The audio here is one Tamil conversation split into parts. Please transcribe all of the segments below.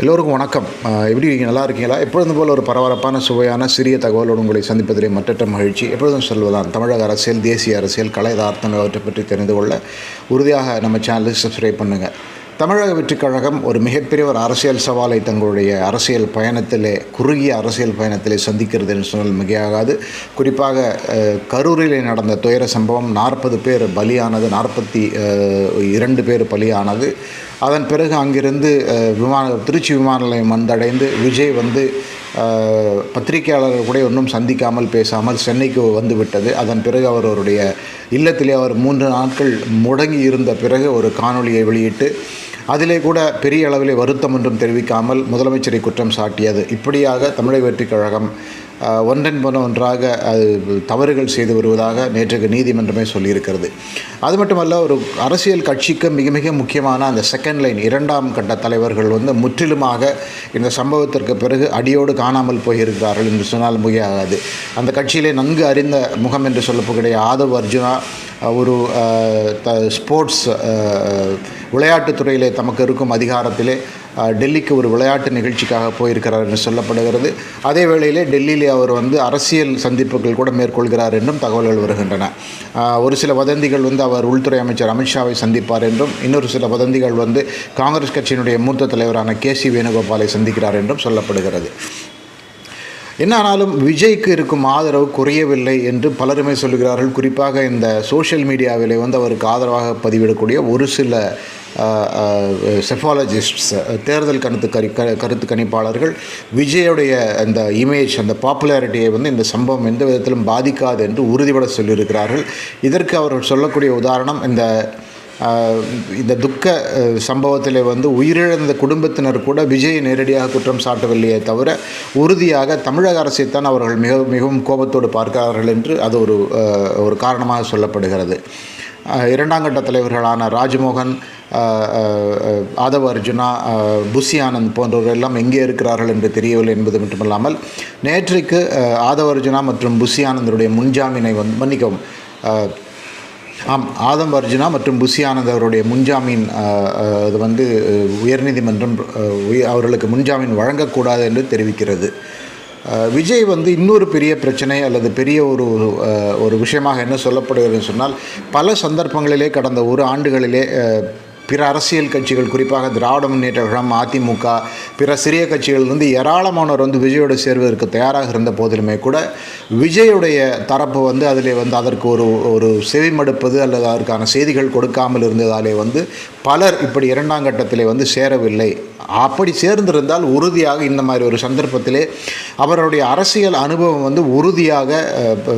எல்லோருக்கும் வணக்கம். எப்படி இருக்கீங்க? நல்லா இருக்கீங்களா? எப்பொழுதும் போல் ஒரு பரபரப்பான சுவையான சிறிய தகவலோடு உங்களை சந்திப்பதிலே மற்றற்ற மகிழ்ச்சி. எப்பொழுதும் சொல்வதான் தமிழக அரசியல் தேசிய அரசியல் கலை யதார்த்தம் அவற்றை பற்றி தெரிந்து கொள்ள உறுதியாக நம்ம சேனலை சப்ஸ்கிரைப் பண்ணுங்கள் தமிழக வெற்றிக் கழகம் ஒரு மிகப்பெரிய ஒரு அரசியல் சவாலை தங்களுடைய அரசியல் பயணத்திலே குறுகிய அரசியல் பயணத்திலே சந்திக்கிறது என்று சொன்னால் மிகையாகாது. குறிப்பாக கரூரில் கரூரிலே நடந்த துயர சம்பவம் நாற்பது பேர் பலியானது நாற்பத்தி இரண்டு பேர் பலியானது. அதன் பிறகு அங்கிருந்து விமான திருச்சி விமான நிலையம் வந்தடைந்து விஜய் வந்து பத்திரிகையாளர்கள் கூட ஒன்றும் சந்திக்காமல் பேசாமல் சென்னைக்கு வந்துவிட்டது. அதன் பிறகு அவர் அவருடைய இல்லத்திலே அவர் மூன்று நாட்கள் முடங்கி இருந்த பிறகு ஒரு காணொலியை வெளியிட்டு அதிலே கூட பெரிய அளவிலே வருத்தம் ஒன்றும் தெரிவிக்காமல் முதலமைச்சரை குற்றம் சாட்டியது. இப்படியாக தமிழக வெற்றிக் கழகம் ஒன்றன் போன ஒன்றாக அது தவறுகள் செய்து வருவதாக நேற்றுக்கு நீதிமன்றமே சொல்லியிருக்கிறது. அது மட்டுமல்ல ஒரு அரசியல் கட்சிக்கு மிக மிக முக்கியமான அந்த செகண்ட் லைன் இரண்டாம் கட்ட தலைவர்கள் வந்து முற்றிலுமாக இந்த சம்பவத்திற்கு பிறகு அடியோடு காணாமல் போயிருக்கிறார்கள் என்று சொன்னால் மிகையாகாது அந்த கட்சியிலே நன்கு அறிந்த முகம் என்று சொல்லக்கூடிய ஆதவ் அர்ஜுனா ஒரு த ஸ்போர்ட்ஸ் அஹ், விளையாட்டுத் துறையிலே தமக்கு இருக்கும் அதிகாரத்திலே டெல்லிக்கு ஒரு விளையாட்டு நிகழ்ச்சிக்காக போயிருக்கிறார் என்று சொல்லப்படுகிறது. அதே வேளையிலே டெல்லியிலே அவர் வந்து அரசியல் சந்திப்புகள் கூட மேற்கொள்கிறார் என்றும் தகவல்கள் வருகின்றன. ஒரு சில வதந்திகள் வந்து அவர் உள்துறை அமைச்சர் அமித்ஷாவை சந்திப்பார் என்றும் இன்னொரு சில வதந்திகள் வந்து காங்கிரஸ் கட்சியினுடைய மூத்த தலைவரான கே சி வேணுகோபாலை சந்திக்கிறார் என்றும் சொல்லப்படுகிறது. என்ன ஆனாலும் விஜய்க்கு இருக்கும் ஆதரவு குறையவில்லை என்று பலருமே சொல்கிறார்கள் குறிப்பாக இந்த சோஷியல் மீடியாவிலே வந்து அவருக்கு ஆதரவாக பதிவிடக்கூடிய ஒரு சில செஃபாலஜிஸ்ட்ஸ் தேர்தல் கருத்து கறி க கருத்து கணிப்பாளர்கள் விஜயுடைய அந்த இமேஜ் அந்த பாப்புலாரிட்டியை வந்து இந்த சம்பவம் எந்த விதத்திலும் பாதிக்காது என்று உறுதிபட சொல்லியிருக்கிறார்கள். இதற்கு அவர்கள் சொல்லக்கூடிய உதாரணம் இந்த இந்த துக்க சம்பவத்தில் வந்து உயிரிழந்த குடும்பத்தினர் கூட விஜயை நேரடியாக குற்றம் சாட்டவில்லையே தவிர உறுதியாக தமிழக அரசைத்தான் அவர்கள் மிக மிகவும் கோபத்தோடு பார்க்கிறார்கள் என்று அது ஒரு ஒரு காரணமாக சொல்லப்படுகிறது. இரண்டாம் கட்ட தலைவர்களான ராஜ்மோகன் ஆதவ அர்ஜுனா புசி ஆனந்த் போன்றவர்கள் எல்லாம் எங்கே இருக்கிறார்கள் என்று தெரியவில்லை என்பது மட்டுமல்லாமல் நேற்றைக்கு ஆதவ அர்ஜுனா மற்றும் புசி ஆனந்தருடைய முன்ஜாமீனை வந்து மன்னிக்கவும் ஆம் ஆதம் அர்ஜுனா மற்றும் புஷி ஆனந்த் அவருடைய முன்ஜாமீன் அது இது வந்து உயர்நீதிமன்றம் அவர்களுக்கு முன்ஜாமீன் வழங்கக்கூடாது என்று தெரிவிக்கிறது. விஜய் வந்து இன்னொரு பெரிய பிரச்சனை அல்லது பெரிய ஒரு ஒரு விஷயமாக என்ன சொல்லப்படுகிறது சொன்னால் பல சந்தர்ப்பங்களிலே கடந்த ஒரு ஆண்டுகளிலே பிற அரசியல் கட்சிகள் குறிப்பாக திராவிட முன்னேற்ற கழகம் அதிமுக பிற சிறிய கட்சிகள் வந்து ஏராளமானோர் வந்து விஜயோடு சேர்வதற்கு தயாராக இருந்த போதிலுமே கூட விஜயுடைய தரப்பு வந்து அதிலே வந்து அதற்கு ஒரு ஒரு செவிமடுப்பது அல்லது அதற்கான செய்திகள் கொடுக்காமல் இருந்ததாலே வந்து பலர் இப்படி இரண்டாம் கட்டத்திலே வந்து சேரவில்லை. அப்படி சேர்ந்திருந்தால் உறுதியாக இந்த மாதிரி ஒரு சந்தர்ப்பத்திலே அவருடைய அரசியல் அனுபவம் வந்து உறுதியாக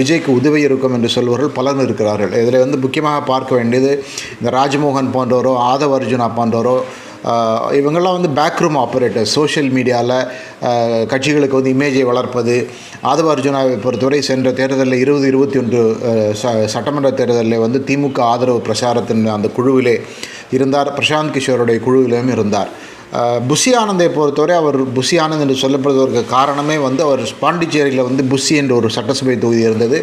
விஜய்க்கு உதவி இருக்கும் என்று சொல்வர்கள் பலர் இருக்கிறார்கள். இதில் வந்து முக்கியமாக பார்க்க வேண்டியது இந்த ராஜ்மோகன் போன்றவரோ ஆதவ அர்ஜுனா போன்றவரோ இவங்கெல்லாம் வந்து பேக்ரூம் ஆப்ரேட்டர் சோஷியல் மீடியாவில் கட்சிகளுக்கு வந்து இமேஜை வளர்ப்பது ஆதவ அர்ஜுனாவை பொறுத்தவரை சென்ற தேர்தலில் இருபது இருபத்தி ஒன்று ச சட்டமன்ற தேர்தலில் வந்து திமுக ஆதரவு பிரச்சாரத்தின் அந்த குழுவிலே இருந்தார். பிரசாந்த் கிஷோருடைய குழுவிலும் இருந்தார். புஸ்ஸி புஷி ஆனந்தை பொறுத்தவரை அவர் புஷி ஆனந்த் என்று சொல்லப்படுவதற்கு காரணமே வந்து அவர் பாண்டிச்சேரியில் வந்து புஷி என்ற ஒரு சட்டசபை தொகுதி இருந்தது.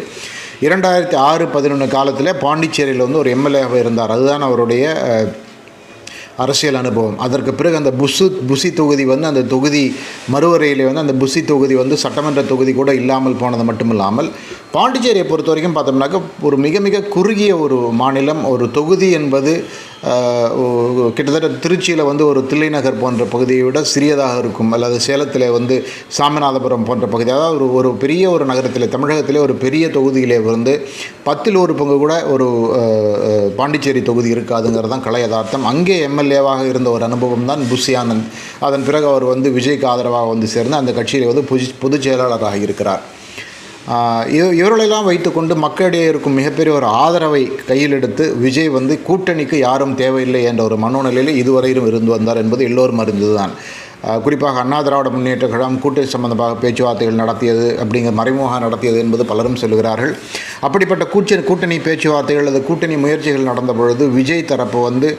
இரண்டாயிரத்தி ஆறு பதினொன்று காலத்தில் பாண்டிச்சேரியில் வந்து ஒரு எம்எல்ஏவாக இருந்தார். அதுதான் அவருடைய அரசியல் அனுபவம். அதற்கு பிறகு அந்த புசு புசி தொகுதி வந்து அந்த தொகுதி மறுவரையிலே வந்து அந்த புசி தொகுதி வந்து சட்டமன்ற தொகுதி கூட இல்லாமல் போனது மட்டும் இல்லாமல் பாண்டிச்சேரியை பொறுத்த வரைக்கும் பார்த்தோம்னாக்க ஒரு மிக மிக குறுகிய ஒரு மாநிலம். ஒரு தொகுதி என்பது கிட்டத்தட்ட திருச்சியில் வந்து ஒரு தில்லைநகர் போன்ற பகுதியை விட சிறியதாக இருக்கும். அல்லது சேலத்தில் வந்து சாமிநாதபுரம் போன்ற பகுதி. அதாவது ஒரு ஒரு பெரிய ஒரு நகரத்தில் தமிழகத்திலே ஒரு பெரிய தொகுதியிலே வந்து பத்தில் ஒரு பங்கு கூட ஒரு பாண்டிச்சேரி தொகுதி இருக்காதுங்கிறது தான் கலை யதார்த்தம். அங்கே எம்எல்ஏவாக இருந்த ஒரு அனுபவம் தான் புஷி ஆனந்த் அதன் பிறகு அவர் வந்து விஜய்க்கு ஆதரவாக வந்து சேர்ந்து அந்த கட்சியில் வந்து பொது பொதுச் செயலாளராக இருக்கிறார். இவர்களெல்லாம் வைத்துக்கொண்டு மக்களிடையே இருக்கும் மிகப்பெரிய ஒரு ஆதரவை கையில் எடுத்து விஜய் வந்து கூட்டணிக்கு யாரும் தேவையில்லை என்ற ஒரு மனோநிலையில் இதுவரையிலும் இருந்து வந்தார் என்பது எல்லோரும் அறிந்ததுதான். குறிப்பாக அண்ணா திராவிட முன்னேற்ற கழகம் கூட்டணி சம்பந்தமாக பேச்சுவார்த்தைகள் நடத்தியது அப்படிங்கிற மறைமுக நடத்தியது என்பது பலரும் சொல்கிறார்கள் அப்படிப்பட்ட கூச்ச கூட்டணி பேச்சுவார்த்தைகள் அல்லது கூட்டணி முயற்சிகள் நடந்த பொழுது விஜய் தரப்பு வந்து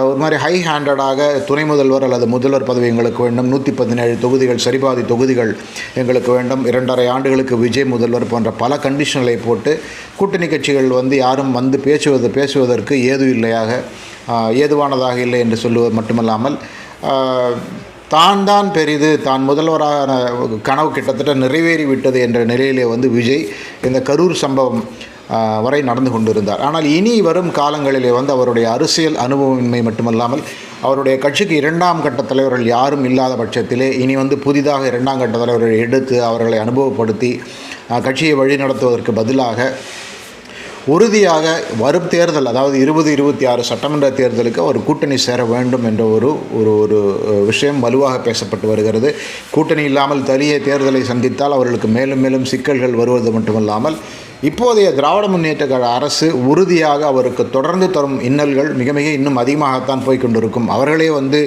ஒரு மாதிரி ஹை ஹேண்டடாக துணை முதல்வர் அல்லது முதல்வர் பதவி எங்களுக்கு வேண்டும் நூற்றி பதினேழு தொகுதிகள் சரிபாதி தொகுதிகள் எங்களுக்கு வேண்டும் இரண்டரை ஆண்டுகளுக்கு விஜய் முதல்வர் போன்ற பல கண்டிஷன்களை போட்டு கூட்டணி கட்சிகள் வந்து யாரும் வந்து பேசுவது பேசுவதற்கு ஏது இல்லையாக ஏதுவானதாக இல்லை என்று சொல்லுவது மட்டுமல்லாமல் தான் தான் பெரிது. தான் முதல்வரான கனவு கிட்டத்தட்ட நிறைவேறிவிட்டது என்ற நிலையிலே வந்து விஜய் இந்த கரூர் சம்பவம் வரை நடந்து கொண்டிருந்தார். ஆனால் இனி வரும் காலங்களிலே வந்து அவருடைய அரசியல் அனுபவமின்மை மட்டுமல்லாமல் அவருடைய கட்சிக்கு இரண்டாம் கட்ட தலைவர்கள் யாரும் இல்லாத பட்சத்திலே இனி வந்து புதிதாக இரண்டாம் கட்ட தலைவர்களை எடுத்து அவர்களை அனுபவப்படுத்தி கட்சியை வழிநடத்துவதற்கு பதிலாக உறுதியாக வரும் தேர்தல் அதாவது இருபது இருபத்தி ஆறு சட்டமன்ற தேர்தலுக்கு ஒரு கூட்டணி சேர வேண்டும் என்ற ஒரு ஒரு ஒரு விஷயம் வலுவாக பேசப்பட்டு வருகிறது. கூட்டணி இல்லாமல் தனியே தேர்தலை சந்தித்தால் அவர்களுக்கு மேலும் மேலும் சிக்கல்கள் வருவது மட்டுமல்லாமல் இப்போதைய திராவிட முன்னேற்ற கழக அரசு உறுதியாக அவருக்கு தொடர்ந்து தரும் இன்னல்கள் மிக மிக இன்னும் அதிகமாகத்தான் போய் கொண்டிருக்கும். அவர்களே வந்து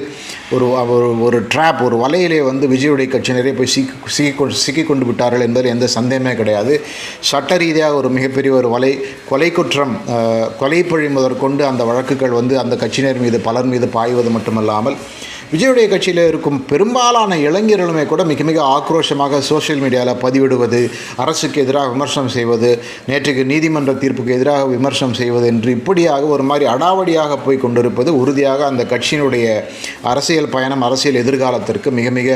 ஒரு ஒரு ஒரு ட்ராப் ஒரு வலையிலே வந்து விஜயுடைய கட்சியினரே போய் சிக்கி சிக்கி சிக்கி கொண்டு விட்டார்கள் என்பதில் எந்த சந்தேகமே கிடையாது. சட்ட ரீதியாக ஒரு மிகப்பெரிய ஒரு வலை கொலை குற்றம் கொலை பழி முதற்கொண்டு அந்த வழக்குகள் வந்து அந்த கட்சியினர் மீது பலர் மீது பாய்வது மட்டுமல்லாமல் விஜயுடைய கட்சியில் இருக்கும் பெரும்பாலான இளைஞர்களுமே கூட மிக மிக ஆக்ரோஷமாக சோஷியல் மீடியாவில் பதிவிடுவது அரசுக்கு எதிராக விமர்சனம் செய்வது நேற்றுக்கு நீதிமன்ற தீர்ப்புக்கு எதிராக விமர்சனம் செய்வது என்று இப்படியாக ஒரு மாதிரி அடாவடியாக போய் கொண்டிருப்பது உறுதியாக அந்த கட்சியினுடைய அரசியல் பயணம் அரசியல் எதிர்காலத்திற்கு மிக மிக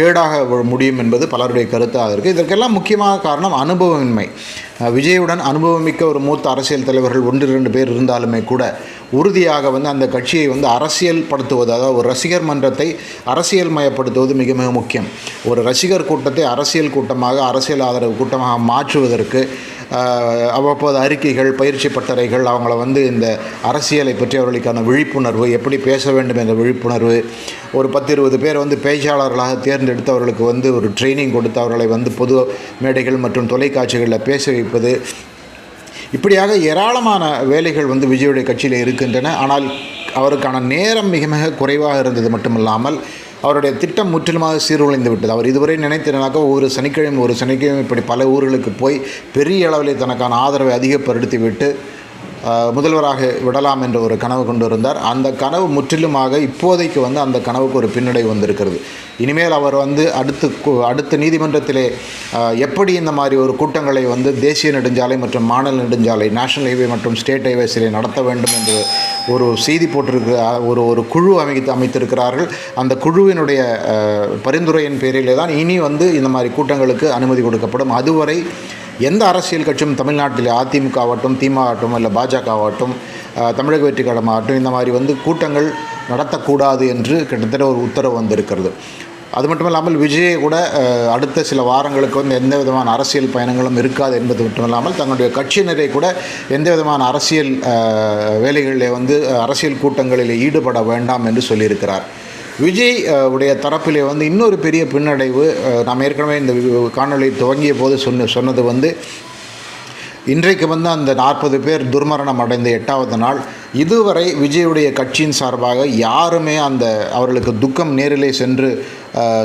கேடாக முடியும் என்பது பலருடைய கருத்தாக இருக்குது இதற்கெல்லாம் முக்கியமாக காரணம் அனுபவமின்மை. விஜயுடன் அனுபவமிக்க ஒரு மூத்த அரசியல் தலைவர்கள் ஒன்று இரண்டு பேர் இருந்தாலுமே கூட உறுதியாக வந்து அந்த கட்சியை வந்து அரசியல் படுத்துவது அதாவது ஒரு ரசிகர் மன்றத்தை அரசியல் மயப்படுத்துவது மிக மிக முக்கியம். ஒரு ரசிகர் கூட்டத்தை அரசியல் கூட்டமாக அரசியல் ஆதரவு கூட்டமாக மாற்றுவதற்கு அவ்வப்போது அறிக்கைகள் பயிற்சி பட்டறைகள் அவங்கள வந்து இந்த அரசியலை பற்றி அவர்களுக்கான விழிப்புணர்வு எப்படி பேச வேண்டும் என்ற விழிப்புணர்வு ஒரு பத்து இருபது பேர் வந்து பேச்சாளர்களாக தேர்ந்தெடுத்து அவர்களுக்கு வந்து ஒரு ட்ரைனிங் கொடுத்து அவர்களை வந்து பொது மேடைகள் மற்றும் தொலைக்காட்சிகளில் பேச வைப்பது. இப்படியாக ஏராளமான வேலைகள் வந்து விஜயுடைய கட்சியில் இருக்கின்றன. ஆனால் அவருக்கான நேரம் மிக மிக குறைவாக இருந்தது மட்டுமல்லாமல் அவருடைய திட்டம் முற்றிலுமாக சீர்குலைந்து விட்டது. அவர் இதுவரை நினைத்திருந்தாக்க ஒரு சனிக்கிழமை ஒரு சனிக்கிழமை இப்படி பல ஊர்களுக்கு போய் பெரிய அளவில் தனக்கான ஆதரவை அதிகப்படுத்தி விட்டு முதல்வராக விடலாம் என்ற ஒரு கனவு கொண்டிருந்தார். அந்த கனவு முற்றிலுமாக இப்போதைக்கு வந்து அந்த கனவுக்கு ஒரு பின்னடை வந்திருக்கிறது. இனிமேல் அவர் வந்து அடுத்து அடுத்த நீதிமன்றத்திலே எப்படி இந்த மாதிரி ஒரு கூட்டங்களை வந்து தேசிய நெடுஞ்சாலை மற்றும் மாநில நெடுஞ்சாலை நேஷனல் ஹைவே மற்றும் ஸ்டேட் ஹைவேஸிலே நடத்த வேண்டும் என்று ஒரு செய்தி போட்டிருக்கு ஒரு ஒரு குழு அமைத்து அமைத்திருக்கிறார்கள். அந்த குழுவினுடைய பரிந்துரையின் பேரிலே தான் இனி வந்து இந்த மாதிரி கூட்டங்களுக்கு அனுமதி கொடுக்கப்படும். அதுவரை எந்த அரசியல் கட்சியும் தமிழ்நாட்டில் அதிமுக ஆகட்டும் திமுக ஆகட்டும் இல்லை பாஜக ஆகட்டும் தமிழக வெற்றி கழகமாகட்டும் இந்த மாதிரி வந்து கூட்டங்கள் நடத்தக்கூடாது என்று கிட்டத்தட்ட ஒரு உத்தரவு வந்திருக்கிறது. அது மட்டும் இல்லாமல் விஜயை கூட அடுத்த சில வாரங்களுக்கு வந்து எந்த விதமான அரசியல் பயணங்களும் இருக்காது என்பது மட்டும் இல்லாமல் தங்களுடைய கட்சியினரை கூட எந்த விதமான அரசியல் வேலைகளில் வேலைகளிலே வந்து அரசியல் கூட்டங்களில் ஈடுபட வேண்டாம் என்று சொல்லியிருக்கிறார். விஜய் உடைய தரப்பிலே வந்து இன்னொரு பெரிய பின்னடைவு நாம் ஏற்கனவே இந்த காணொலி துவங்கிய போது சொன்ன சொன்னது வந்து இன்றைக்கு வந்து அந்த நாற்பது பேர் துர்மரணம் அடைந்த எட்டாவது நாள். இதுவரை விஜயுடைய கட்சியின் சார்பாக யாருமே அந்த அவர்களுக்கு துக்கம் நேரிலே சென்று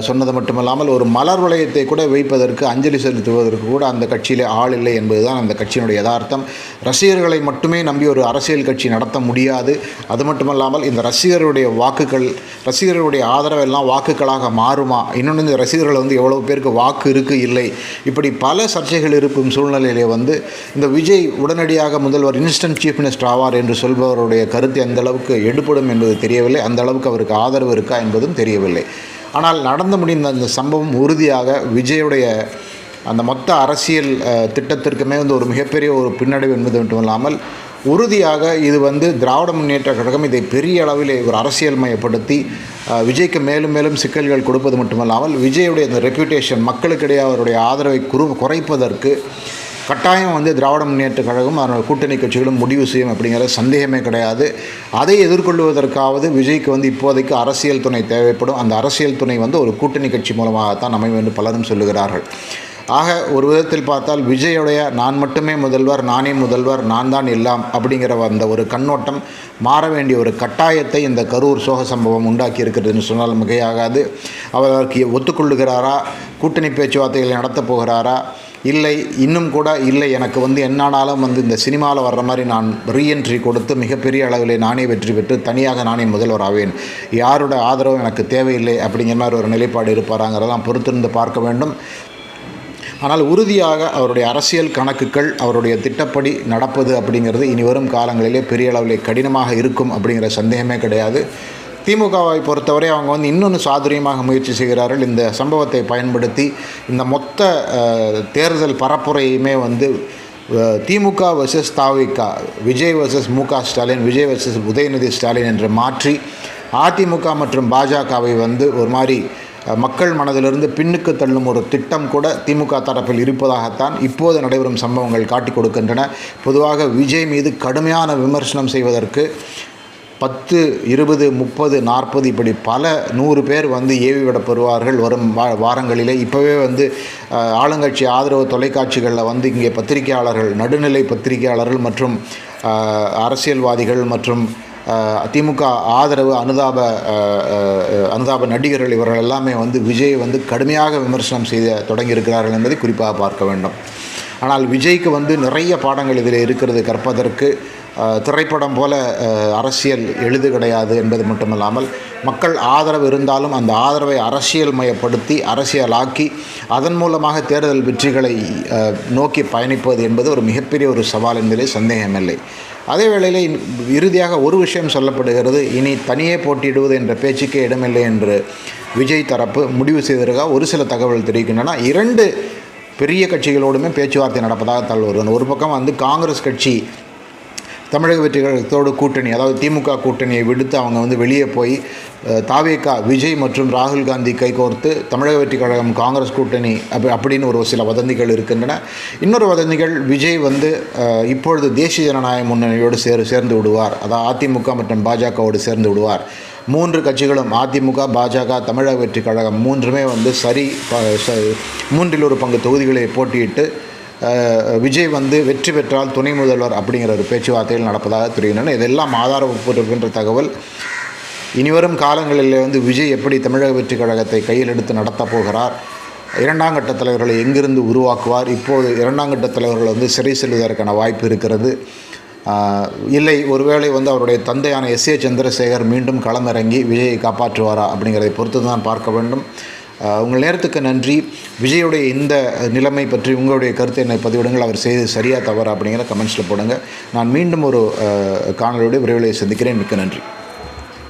சொன்னது மட்டுமல்லாமல் ஒரு மலர் வளையத்தை கூட வைப்பதற்கு அஞ்சலி செலுத்துவதற்கு கூட அந்த கட்சியிலே ஆள் இல்லை என்பதுதான் அந்த கட்சியினுடைய யதார்த்தம். ரசிகர்களை மட்டுமே நம்பி ஒரு அரசியல் கட்சி நடத்த முடியாது. அது மட்டுமல்லாமல் இந்த ரசிகருடைய வாக்குகள் ரசிகர்களுடைய ஆதரவெல்லாம் வாக்குகளாக மாறுமா? இன்னொன்று இந்த ரசிகர்கள் வந்து எவ்வளவு பேருக்கு வாக்கு இருக்குது இல்லை? இப்படி பல சர்ச்சைகள் இருக்கும் சூழ்நிலையிலே வந்து இந்த விஜய் உடனடியாக முதல்வர் இன்ஸ்டன்ட் சீஃப் மினிஸ்டர் ஆவார் என்று சொல்பவருடைய கருத்து எந்த அளவுக்கு எடுபடும் என்பது தெரியவில்லை. அந்த அளவுக்கு அவருக்கு ஆதரவு இருக்கா என்பதும் தெரியவில்லை. ஆனால் நடந்து முடிந்த அந்த சம்பவம் உறுதியாக விஜயுடைய அந்த மொத்த அரசியல் திட்டத்திற்குமே வந்து ஒரு மிகப்பெரிய ஒரு பின்னடைவு என்பது மட்டுமில்லாமல் உறுதியாக இது வந்து திராவிட முன்னேற்ற கழகம் இதை பெரிய அளவில் ஒரு அரசியல் மயப்படுத்தி விஜய்க்கு மேலும் மேலும் சிக்கல்கள் கொடுப்பது மட்டுமல்லாமல் விஜயுடைய அந்த ரெப்யூட்டேஷன் மக்களுக்கிடையே அவருடைய ஆதரவை குறு குறைப்பதற்கு கட்டாயம் வந்து திராவிட முன்னேற்ற கழகம் அதனோட கூட்டணி கட்சிகளும் முடிவு செய்யும் அப்படிங்கிற சந்தேகமே கிடையாது. அதை எதிர்கொள்வதற்காவது விஜய்க்கு வந்து இப்போதைக்கு அரசியல் துணை தேவைப்படும். அந்த அரசியல் துணை வந்து ஒரு கூட்டணி கட்சி மூலமாகத்தான் அமையும் என்று பலரும் சொல்லுகிறார்கள். ஆக ஒரு விதத்தில் பார்த்தால் விஜயுடைய நான் மட்டுமே முதல்வர் நானே முதல்வர் நான் தான் எல்லாம் அப்படிங்கிற அந்த ஒரு கண்ணோட்டம் மாற வேண்டிய ஒரு கட்டாயத்தை இந்த கரூர் சோக சம்பவம் உண்டாக்கி இருக்கிறதுன்னு சொன்னால் மிகையாகாது. அவர் ஒத்துக்கொள்ளுகிறாரா? கூட்டணி பேச்சுவார்த்தைகளை நடத்தப் போகிறாரா? இல்லை இன்னும் கூட இல்லை. எனக்கு வந்து என்னானாலும் வந்து இந்த சினிமாவில் வர்ற மாதிரி நான் ரீஎன்ட்ரி கொடுத்து மிகப்பெரிய அளவில் நானே வெற்றி பெற்று தனியாக நானே முதல்வர் ஆவேன். யாரோட ஆதரவும் எனக்கு தேவையில்லை அப்படிங்கிற மாதிரி ஒரு நிலைப்பாடு இருப்பாராங்கிறதெல்லாம் பொறுத்திருந்து பார்க்க வேண்டும். ஆனால் உறுதியாக அவருடைய அரசியல் கணக்குகள் அவருடைய திட்டப்படி நடப்பது அப்படிங்கிறது இனி வரும் காலங்களிலே பெரிய அளவில் கடினமாக இருக்கும் அப்படிங்கிற சந்தேகமே கிடையாது. திமுகவை பொறுத்தவரை அவங்க வந்து இன்னொன்று சாதுரியமாக முயற்சி செய்கிறார்கள். இந்த சம்பவத்தை பயன்படுத்தி இந்த மொத்த தேர்தல் பரப்புரையுமே வந்து திமுக வர்சஸ் தாவிகா விஜய் வர்சஸ் மு க ஸ்டாலின் விஜய் வர்சஸ் உதயநிதி ஸ்டாலின் என்று மாற்றி அதிமுக மற்றும் பாஜகவை வந்து ஒரு மாதிரி மக்கள் மனதிலிருந்து பின்னுக்கு தள்ளும் ஒரு திட்டம் கூட திமுக தரப்பில் இருப்பதாகத்தான் இப்போது நடைபெறும் சம்பவங்கள் காட்டிக் கொடுக்கின்றன. பொதுவாக விஜய் மீது கடுமையான விமர்சனம் செய்வதற்கு பத்து இருபது முப்பது நாற்பது இப்படி பல நூறு பேர் வந்து ஏவி விடப்படுவார்கள் வரும் வா வாரங்களிலே. இப்போவே வந்து ஆளுங்கட்சி ஆதரவு தொலைக்காட்சிகளில் வந்து இங்கே பத்திரிகையாளர்கள் நடுநிலை பத்திரிகையாளர்கள் மற்றும் அரசியல்வாதிகள் மற்றும் திமுக ஆதரவு அனுதாப அனுதாப நடிகர்கள் இவர்கள் எல்லாமே வந்து விஜய் வந்து கடுமையாக விமர்சனம் செய்ய தொடங்கியிருக்கிறார்கள் என்பதை குறிப்பாக பார்க்க வேண்டும். ஆனால் விஜய்க்கு வந்து நிறைய பாடங்கள் இதில் இருக்கிறது கற்பதற்கு. திரைப்படம் போல அரசியல் எழுது கிடையாது என்பது மட்டுமல்லாமல் மக்கள் ஆதரவு இருந்தாலும் அந்த ஆதரவை அரசியல் மயப்படுத்தி அரசியலாக்கி அதன் மூலமாக தேர்தல் வெற்றிகளை நோக்கி பயணிப்பது என்பது ஒரு மிகப்பெரிய ஒரு சவால் என்பதிலே சந்தேகமில்லை. அதே வேளையில் இறுதியாக ஒரு விஷயம் சொல்லப்படுகிறது இனி தனியே போட்டியிடுவது என்ற பேச்சுக்கே இடமில்லை என்று விஜய் தரப்பு முடிவு செய்ததற்காக ஒரு சில தகவல் தெரிவிக்கின்றன. இரண்டு பெரிய கட்சிகளோடுமே பேச்சுவார்த்தை நடப்பதாக தகவல் வருகிறது. ஒரு பக்கம் வந்து காங்கிரஸ் கட்சி தமிழக வெற்றி கழகத்தோடு கூட்டணி அதாவது திமுக கூட்டணியை விடுத்து அவங்க வந்து வெளியே போய் தாவேக்கா தாவேகா விஜய் மற்றும் ராகுல் காந்தி கைகோர்த்து தமிழக வெற்றி கழகம் காங்கிரஸ் கூட்டணி அப்படி அப்படின்னு ஒரு சில வதந்திகள் இருக்கின்றன. இன்னொரு வதந்திகள் விஜய் வந்து இப்பொழுது தேசிய ஜனநாயக முன்னணியோடு சேர் சேர்ந்து விடுவார். அதாவது அதிமுக மற்றும் பாஜகவோடு சேர்ந்து விடுவார். மூன்று கட்சிகளும் அதிமுக பாஜக தமிழக வெற்றி கழகம் மூன்றுமே வந்து சரி மூன்றில் ஒரு பங்கு தொகுதிகளை போட்டியிட்டு விஜய் வந்து வெற்றி பெற்றால் துணை முதல்வர் அப்படிங்கிற ஒரு பேச்சுவார்த்தைகள் நடப்பதாக தெரிகின்றன. இதெல்லாம் ஆதாரப்பட்டிருக்கின்ற தகவல். இனிவரும் காலங்களில் வந்து விஜய் எப்படி தமிழக வெற்றி கழகத்தை கையில் எடுத்து நடத்தப் போகிறார்? இரண்டாம் கட்ட தலைவர்களை எங்கிருந்து உருவாக்குவார்? இப்போது இரண்டாம் கட்ட தலைவர்கள் வந்து சிறை செல்வதற்கான வாய்ப்பு இருக்கிறது. இல்லை ஒருவேளை வந்து அவருடைய தந்தையான எஸ் ஏ சந்திரசேகர் மீண்டும் களமிறங்கி விஜயை காப்பாற்றுவாரா அப்படிங்கிறதை பொறுத்து தான் பார்க்க வேண்டும். உங்கள் நேரத்துக்கு நன்றி. விஜயுடைய இந்த நிலைமை பற்றி உங்களுடைய கருத்தை என்னை பதிவிடுங்கள். அவர் செய்து சரியாக தவறா அப்படிங்கிற கமெண்ட்ஸில் போடுங்க. நான் மீண்டும் ஒரு ஆஹ், விரைவில் சந்திக்கிறேன். மிக்க நன்றி.